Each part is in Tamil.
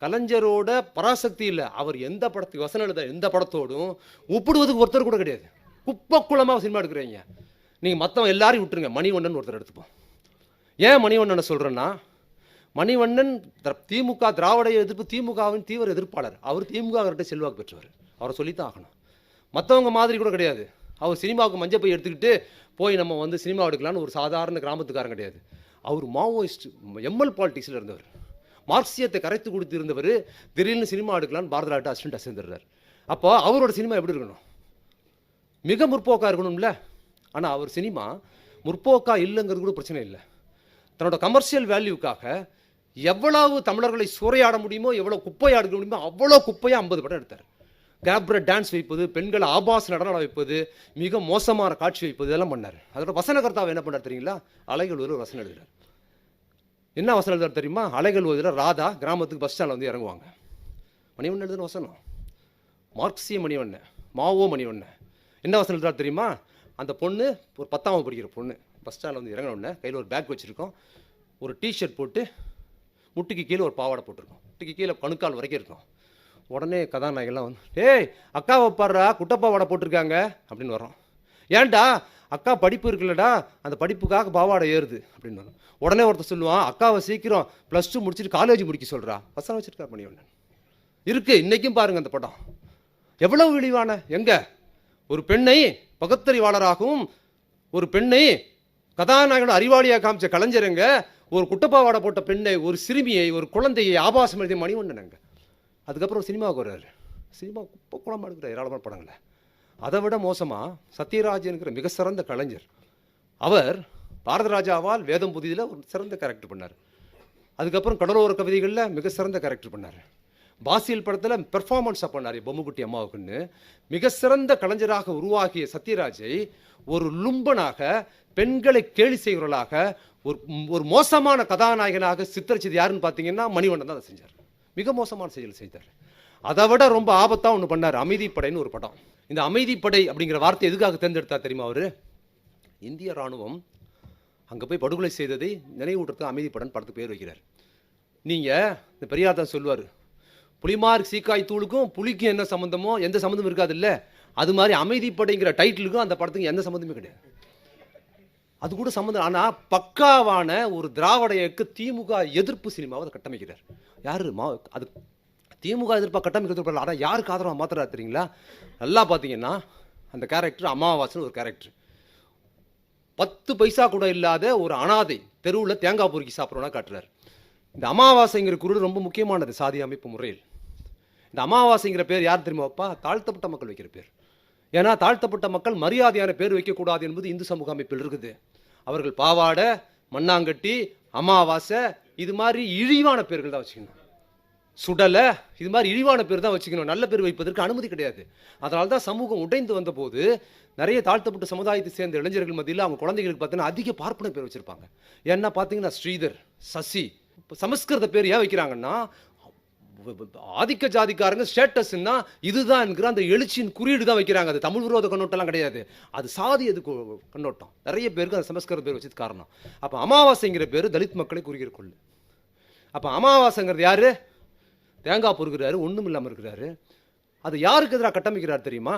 கலைஞரோட பராசக்தி இல்லை. அவர் எந்த படத்துக்கு வசனம் எழுத எந்த படத்தோடும் ஒப்பிடுவதுக்கு ஒருத்தர் கூட கிடையாது. குப்பக்குளமாக சினிமா எடுக்கிறீங்க. நீங்கள் மற்றவங்க எல்லாரையும் விட்டுருங்க. மணிவண்ணன் ஒருத்தர் எடுத்துப்போம். ஏன் மணிவண்ணனை சொல்கிறேன்னா மணிவண்ணன் திர- திமுக திராவிட எதிர்ப்பு திமுகவின் தீவிர எதிர்ப்பாளர். அவர் திமுக செல்வாக்கு பெற்றவர். அவரை சொல்லித்தான் ஆகணும். மற்றவங்க மாதிரி கூட கிடையாது. அவர் சினிமாவுக்கு மஞ்சள் போய் எடுத்துக்கிட்டு போய் நம்ம வந்து சினிமா எடுக்கலாம்னு ஒரு சாதாரண கிராமத்துக்காரன் கிடையாது. அவர் மாவோயிஸ்ட் எம்எல் பாலிட்டிக்ஸில் இருந்தவர். மார்க்சியத்தை கரைத்து கொடுத்திருந்தவர் திடீர்னு சினிமா எடுக்கலாம்னு பாரதநாட்டு அசிஸ்டண்ட்டாக சேர்ந்துடுறார் அப்போ அவரோட சினிமா எப்படி இருக்கணும்? மிக முற்போக்காக இருக்கணும்ல. ஆனால் அவர் சினிமா முற்போக்காக இல்லைங்கிறது கூட பிரச்சனை இல்லை. தன்னோட கமர்ஷியல் வேல்யூக்காக எவ்வளவு தமிழர்களை சூறையாட முடியுமோ எவ்வளோ குப்பையாட முடியுமோ அவ்வளோ குப்பையாக ஐம்பது படம் எடுத்தார். கேப்ர டான்ஸ் வைப்பது பெண்களை ஆபாச நடனம் வைப்பது மிக மோசமான காட்சி வைப்பது இதெல்லாம் பண்ணார். அதோட வசனகர்த்தாவை என்ன பண்ணார் தெரியுங்களா? அலைகள் ஒரு வசனம் எழுதுகிறார் என்ன வசனம் எழுதுறாரு தெரியுமா? அலைகள் ஓதுல ராதா கிராமத்துக்கு பஸ் ஸ்டாண்டில் வந்து இறங்குவாங்க. மணிவண்ணன் எழுதுன வசனம். மார்க்சிய மணிவண்ணன் மாவோ மணிவண்ணன். என்ன வசனம் எழுதுறாரு தெரியுமா? அந்த பொண்ணு ஒரு பத்தாம் படிக்கிற பொண்ணு பஸ் ஸ்டாண்டில் வந்து இறங்கினோடனே கையில் ஒரு பேக் வச்சுருக்கோம். ஒரு டிஷர்ட் போட்டு முட்டுக்கு கீழே ஒரு பாவாடை போட்டிருக்கோம். முட்டுக்கு கீழே கணுக்கால் வரைக்கும் இருக்கும். உடனே கதாநாயகெல்லாம் வந்து ஏய் அக்காவை பாடுறா குட்டப்பாவாடை போட்டிருக்காங்க அப்படின்னு வரோம் ஏன்டா அக்கா படிப்பு இருக்குல்லடா அந்த படிப்புக்காக பாவாடை ஏறுது அப்படின்னு உடனே ஒருத்தர் சொல்லுவான் அக்காவை சீக்கிரம் ப்ளஸ் டூ முடிச்சுட்டு காலேஜ் முடிக்க சொல்கிறா வசனம் மணி ஒன்று இருக்குது இன்னைக்கும் பாருங்கள் அந்த படம். எவ்வளவு இழிவான எங்கே? ஒரு பெண்ணை பகுத்தறிவாளராகவும் ஒரு பெண்ணை கதாநாயகனோட அறிவாளியாக காமிச்ச கலைஞருங்க ஒரு குட்டப்பாவாடை போட்ட பெண்ணை ஒரு சிறுமியை ஒரு குழந்தையை ஆபாசம் எழுதிய மணி மணிவண்ணனுங்க அதுக்கப்புறம் சினிமாவுக்கு வர்றாரு. சினிமா குப்பை குளமாக எடுக்கிற ஏராளமான படங்களை. அதை விட மோசமாக சத்யராஜனுங்கிற மிக சிறந்த கலைஞர். அவர் பாரதராஜாவால் வேதம் புதிதில் ஒரு சிறந்த கேரக்டர் பண்ணார். அதுக்கப்புறம் கடலோர கவிதைகளில் மிக சிறந்த கேரக்டர் பண்ணார். பாசியல் படத்தில் பெர்ஃபார்மன்ஸாக பண்ணார் பொம்முக்குட்டி அம்மாவுக்குன்னு. மிக சிறந்த கலைஞராக உருவாகிய சத்யராஜை ஒரு லும்பனாக பெண்களை கேலி செய்கிறவர்களாக ஒரு ஒரு மோசமான கதாநாயகனாக சித்தரிச்சது யாருன்னு பார்த்தீங்கன்னா மணிவண்ணன் தான் அதை செஞ்சார். மிக மோசமான செயல் செய்தார். அதை விட ரொம்ப ஆபத்தாக ஒன்று பண்ணார். அமைதிப்படைன்னு ஒரு படம். இந்த அமைதிப்படை அப்படிங்கிற வார்த்தை எதுக்காக தேர்ந்தெடுத்தா தெரியுமா அவர்? இந்திய ராணுவம் அங்கே போய் படுகொலை செய்ததை நினைவூட்டுறதுக்கு அமைதிப்படன் படத்துக்கு பேர் வைக்கிறார். நீங்கள் இந்த பெரியார் தான் சொல்லுவார் புலிமார்க் சீக்காய் தூளுக்கும் புலிக்கும் என்ன சம்மந்தமோ எந்த சம்மந்தமும் இருக்காது இல்லை அது மாதிரி அமைதிப்படைங்கிற டைட்டிலுக்கும் அந்த படத்துக்கு எந்த சம்மந்தமே கிடையாது. அது கூட சம்மந்தம் ஆனால் பக்காவான ஒரு திராவிட இயக்க திமுக எதிர்ப்பு சினிமாவை அதை கட்டமைக்கிறார். யார்? மா அது திமுக எதிர்ப்பாக கட்டமைக்கிறது ஆனால் யாருக்கு ஆதரவாக மாத்திரா தெரியுங்களா? நல்லா பார்த்தீங்கன்னா அந்த கேரக்டர் அமாவாசைன்னு ஒரு கேரக்டர் பத்து பைசா கூட இல்லாத ஒரு அனாதை தெருவில் தேங்காய் பொறுக்கி சாப்பிட்றோன்னா காட்டுறாரு. இந்த அமாவாசைங்கிற குரல் ரொம்ப முக்கியமானது சாதி அமைப்பு முறையில். இந்த அமாவாசைங்கிற பேர் யார் தெரியுமா வைப்பா தாழ்த்தப்பட்ட மக்கள் வைக்கிற பேர். ஏன்னா தாழ்த்தப்பட்ட மக்கள் மரியாதையான பேர் வைக்கக்கூடாது என்பது இந்து சமூக அமைப்பில் இருக்குது. அவர்கள் பாவாடை மண்ணாங்கட்டி அமாவாசை இது மாதிரி இழிவான பேர்கள் தான் வச்சுக்கணும். சுடலை இது மாதிரி இழிவான பேர் தான் வச்சுக்கணும். நல்ல பேர் வைப்பதற்கு அனுமதி கிடையாது. அதனால தான் சமூகம் உடைந்து வந்தபோது நிறைய தாழ்த்தப்பட்ட சமுதாயத்தை சேர்ந்த இளைஞர்கள் மத்தியில் அவங்க குழந்தைகளுக்கு பார்த்தீங்கன்னா அதிக பார்ப்பன பேர் வச்சுருப்பாங்க. ஏன்னா பார்த்தீங்கன்னா ஸ்ரீதர் சசி இப்போ சமஸ்கிருத பேர் ஏன் வைக்கிறாங்கன்னா ஆதிக்க ஜாதிக்காரங்க ஸ்டேட்டஸ்னா இதுதான் என்கிற அந்த எழுச்சியின் குறியீடு தான் வைக்கிறாங்க. அது தமிழ் விரோத கண்ணோட்டம்லாம் கிடையாது. அது சாதி அது கண்ணோட்டம். நிறைய பேருக்கு அந்த சமஸ்கிருத பேர் வச்சது காரணம். அப்போ அமாவாசைங்கிற பேர் தலித் மக்களை குறிக்கிற கொள்ளு. அப்போ அமாவாசைங்கிறது யாரு? தேங்காய் பொறுக்கிறாரு ஒன்றும் இல்லாமல் இருக்கிறாரு. அது யாருக்கு எதிராக கட்டமைக்கிறார் தெரியுமா?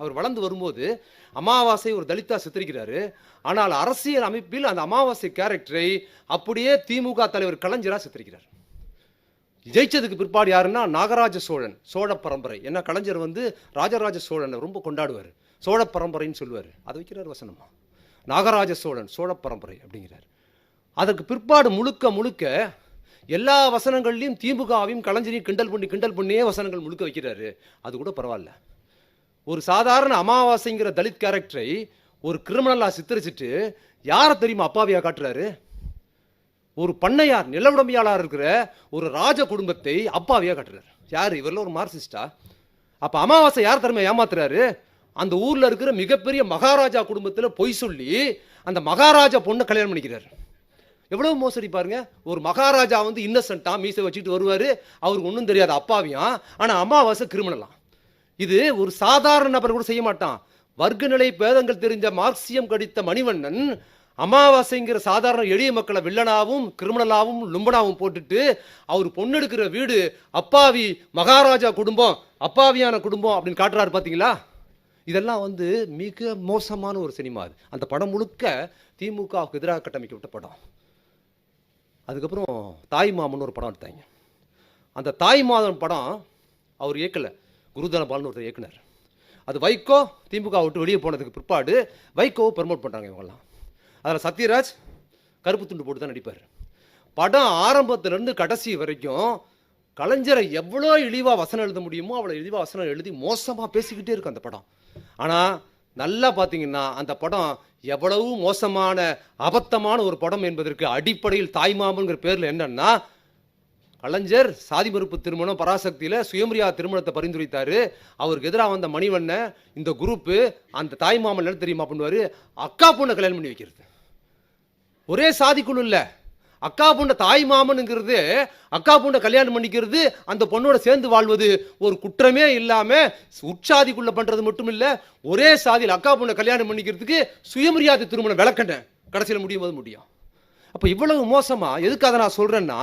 அவர் வளர்ந்து வரும்போது அமாவாசை ஒரு தலித்தா சித்தரிக்கிறாரு. ஆனால் அரசியல் அமைப்பில் அந்த அமாவாசை கேரக்டரை அப்படியே திமுக தலைவர் கலைஞராக சித்தரிக்கிறார். ஜெயிச்சதுக்கு பிற்பாடு யாருன்னா நாகராஜ சோழன் சோழ பரம்பரை. ஏன்னா கலைஞர் வந்து ராஜராஜ சோழனை ரொம்ப கொண்டாடுவார். சோழ பரம்பரைன்னு சொல்லுவார். அதை வைக்கிறார் வசனமா? நாகராஜ சோழன் சோழ பரம்பரை அப்படிங்கிறார். அதற்கு பிற்பாடு முழுக்க முழுக்க எல்லா வசனங்கள்லையும் திமுகவையும் கலைஞரையும் கிண்டல் பண்ணி கிண்டல் பண்ணியே வசனங்கள் முழுக்க வைக்கிறாரு. அது கூட பரவாயில்ல. ஒரு சாதாரண அமாவாசைங்கிற தலித் கேரக்டரை ஒரு கிரிமினலாக சித்தரிச்சிட்டு யாரை தெரியுமா அப்பாவியா காட்டுறாரு? ஒரு பண்ணையார் நிலவுடமையாளர் இருக்கிற ஒரு ராஜ குடும்பத்தை அப்பாவியா காட்டுறாரு. யார்? இவரில் ஒரு மார்க்சிஸ்டா? அப்போ அமாவாசை யார் திறமை ஏமாத்துறாரு? அந்த ஊரில் இருக்கிற மிகப்பெரிய மகாராஜா குடும்பத்தில் பொய் சொல்லி அந்த மகாராஜா பொண்ணை கல்யாணம் பண்ணிக்கிறார். எவ்வளவு மோசடி பாருங்க. ஒரு மகாராஜா வந்து இன்னசென்ட்டா மீசை வச்சுட்டு வருவார். அவருக்கு ஒன்றும் தெரியாது அப்பாவியாம் ஆனால் அமாவாசை கிரிமினலாம் இது ஒரு சாதாரண நபர் கூட செய்ய மாட்டான். வர்க்க நிலை பேதங்கள் தெரிஞ்ச மார்க்சியம் கடித்த மணிவண்ணன் அமாவாசைங்கிற சாதாரண எளிய மக்களை வில்லனாவும் கிரிமினலாவும் லும்பனாவும் போட்டுட்டு அவர் பொண்ணெடுக்கிற வீடு அப்பாவி மகாராஜா குடும்பம் அப்பாவியான குடும்பம் அப்படின்னு காட்டுறாரு பார்த்தீங்களா இதெல்லாம் வந்து மிக மோசமான ஒரு சினிமா அது. அந்த படம் முழுக்க திமுகவுக்கு எதிராக கட்டமைக்கப்பட்ட படம். அதுக்கப்புறம் தாய் மாமன் ஒரு படம் எடுத்தாங்க. அந்த தாய் மாதன் படம் அவர் இயக்கலை. குருதனபால்னு ஒருத்தர் இயக்குனர். அது வைகோ திமுக விட்டு வெளியே போனதுக்கு பிற்பாடு வைகோவை ப்ரமோட் பண்ணுறாங்க இவங்கெல்லாம். அதில் சத்யராஜ் கருப்பு துண்டு போட்டு தான் நடிப்பார். படம் ஆரம்பத்திலேருந்து கடைசி வரைக்கும் கலைஞரை எவ்வளோ இழிவாக வசனம் எழுத முடியுமோ அவ்வளோ இழிவாக வசனம் எழுதி மோசமாக பேசிக்கிட்டே இருக்கும் அந்த படம். ஆனால் நல்லா பார்த்தீங்கன்னா அந்த படம் எவ்வளவு மோசமான அபத்தமான ஒரு படம் என்பதற்கு அடிப்படையில் தாய்மாமன்கிற பேரில் என்னன்னா கலைஞர் சாதி மறுப்பு திருமணம் பராசக்தியில் சுயமரியா திருமணத்தை பரிந்துரைத்தார். அவருக்கு எதிராக வந்த மணிவண்ணன் இந்த குரூப்பு அந்த தாய்மாமன் என்ன தெரியுமா பண்ணுவார்? அக்கா பொண்ணை கல்யாணம் பண்ணி வைக்கிறது. ஒரே சாதிக்குழு இல்லை. அக்கா பொண்ணை தாய் மாமனுங்கிறது அக்கா பொண்ணை கல்யாணம் பண்ணிக்கிறது அந்த பொண்ணோட சேர்ந்து வாழ்வது ஒரு குற்றமே இல்லாமல் உற்சாதிக்குள்ள பண்ணுறது மட்டும் இல்லை ஒரே சாதியில் அக்கா பொண்ணை கல்யாணம் பண்ணிக்கிறதுக்கு சுயமரியாதை திருமணம் விளக்கண்டேன் கடைசியில் முடியும் போது முடியும். அப்போ இவ்வளவு மோசமாக எதுக்கு அதை நான் சொல்கிறேன்னா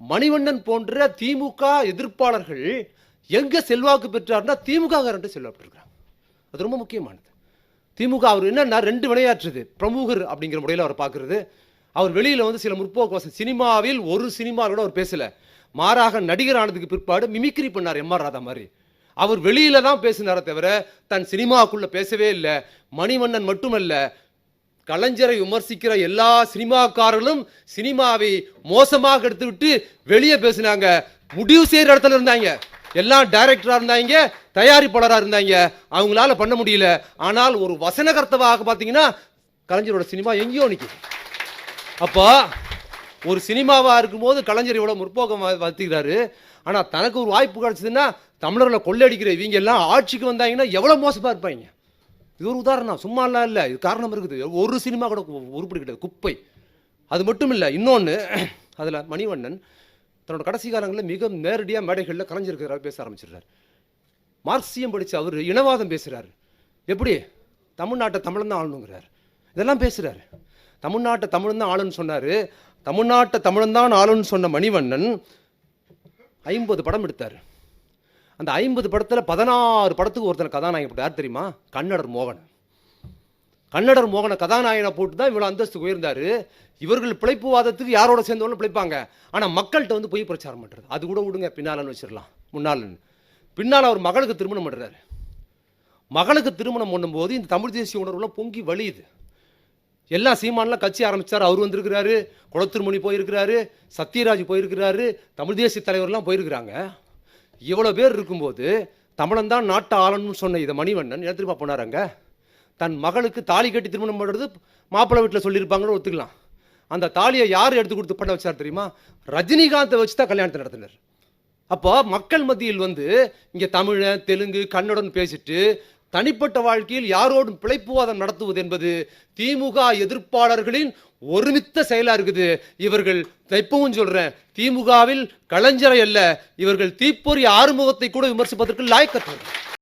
மணிவண்ணன் போன்ற திமுக எதிர்ப்பாளர்கள் எங்கே செல்வாக்கு பெற்றார்னா திமுக காரன்ட்டு செல்வாக்கு பெற்றிருக்கிறாங்க அது ரொம்ப முக்கியமானது. திமுக அவர் என்னன்னா ரெண்டு விளையாற்றுது பிரமுகர் அப்படிங்கிற முறையில் அவர் பார்க்குறது அவர் வெளியில் வந்து சில முற்போக்கு சினிமாவில் ஒரு சினிமா கூட அவர் பேசலை. மாறாக நடிகர் ஆனதுக்கு பிற்பாடு மிமிக்ரி பண்ணார் எம் ஆர் ராதா மாதிரி. அவர் வெளியில தான் பேசினாரே தவிர தன் சினிமாவுக்குள்ளே பேசவே இல்லை. மணிவண்ணன் மட்டுமல்ல கலைஞரை விமர்சிக்கிற எல்லா சினிமாக்காரர்களும் சினிமாவை மோசமாக எடுத்துவிட்டு வெளியே பேசினாங்க. முடிவு செய்கிற இடத்துல இருந்தாங்க. எல்லாம் டைரக்டராக இருந்தாங்க தயாரிப்பாளராக இருந்தாங்க. அவங்களால பண்ண முடியல. ஆனால் ஒரு வசனகர்த்தவாக பார்த்தீங்கன்னா கலைஞரோட சினிமா எங்கேயோ நிற்கிது அப்போ ஒரு சினிமாவாக இருக்கும்போது கலைஞர் இவ்வளோ முற்போக்கம் வ- ஆனால் தனக்கு ஒரு வாய்ப்பு கிடைச்சதுன்னா தமிழர்களை கொள்ளையடிக்கிற இவங்க எல்லாம் ஆட்சிக்கு வந்தாங்கன்னா எவ்வளோ மோசமாக இருப்பாங்க? இது ஒரு உதாரணம். சும்மாலாம் இல்லை இது காரணம் இருக்குது. ஒரு சினிமா கூட உருப்படி கிடையாது. குப்பை. அது மட்டும் இல்லை இன்னொன்று அதில் மணிவண்ணன் தன்னோட கடைசி காலங்களில் மிக நேரடியாக மேடைகளில் கலைஞருக்கிறார் பேச ஆரம்பிச்சிடுறாரு. மார்க்சியம் படித்த அவர் இனவாதம் பேசுகிறார் எப்படி? தமிழ்நாட்டை தமிழன் தான் ஆளணுங்கிறார். இதெல்லாம் பேசுகிறாரு தமிழ்நாட்டை தமிழன் தான் ஆளுன்னு சொன்னார். தமிழ்நாட்டை தமிழன் தான் ஆளுன்னு சொன்ன மணிவண்ணன் ஐம்பது படம் எடுத்தார். அந்த ஐம்பது படத்தில் பதினாறு படத்துக்கு ஒருத்தனை கதாநாயகன் போட்டு யார் தெரியுமா? கன்னடர் மோகன். கன்னடர் மோகனை கதாநாயகனை போட்டு தான் இவ்வளோ அந்தஸ்து உயர்ந்தார். இவர்கள் பிழைப்புவாதத்துக்கு யாரோட சேர்ந்தவங்களும் பிழைப்பாங்க. ஆனால் மக்கள்கிட்ட வந்து பொய் பிரச்சாரம் பண்ணுறது அது கூட விடுங்க பின்னாலன்னு வச்சிடலாம். முன்னாலன்னு. பின்னால் அவர் மகளுக்கு திருமணம் பண்ணுறாரு மகளுக்கு திருமணம் பண்ணும்போது இந்த தமிழ் தேசிய உணர்வுலாம் பொங்கி வழியுது. எல்லா சீமானெலாம் கட்சி ஆரம்பிச்சார். அவர் வந்திருக்கிறாரு. குளத்திருமணி போயிருக்கிறாரு. சத்யராஜ் போயிருக்கிறாரு. தமிழ் தேசிய தலைவர்லாம் போயிருக்கிறாங்க. இவ்வளோ பேர் இருக்கும்போது தமிழன் தான் நாட்டை ஆளணும்னு சொன்ன இதை மணிவண்ணன் என்ன திரும்ப போனாராங்க தன் மகளுக்கு தாலி கட்டி திருமணம் பண்ணுறது மாப்பிள்ளை வீட்டில் சொல்லியிருப்பாங்கன்னு ஒத்துக்கலாம். அந்த தாலியை யார் எடுத்து கொடுத்து பண்ண வச்சார் தெரியுமா? ரஜினிகாந்தை வச்சு தான் கல்யாணத்தை நடத்தினார். அப்போ மக்கள் மத்தியில் வந்து இங்கே தமிழன் தெலுங்கு கன்னடன் பேசிட்டு தனிப்பட்ட வாழ்க்கையில் யாரோடும் பிழைப்புவாதம் நடத்துவது என்பது திமுக எதிர்ப்பாளர்களின் ஒருமித்த செயலா இருக்குது. இவர்கள் நான் இப்பவும் சொல்றேன். திமுகவில் கலைஞரை அல்ல. இவர்கள் தீப்பொறி ஆறுமுகத்தை கூட விமர்சிப்பதற்கு லாய்க்கத்தவர்கள்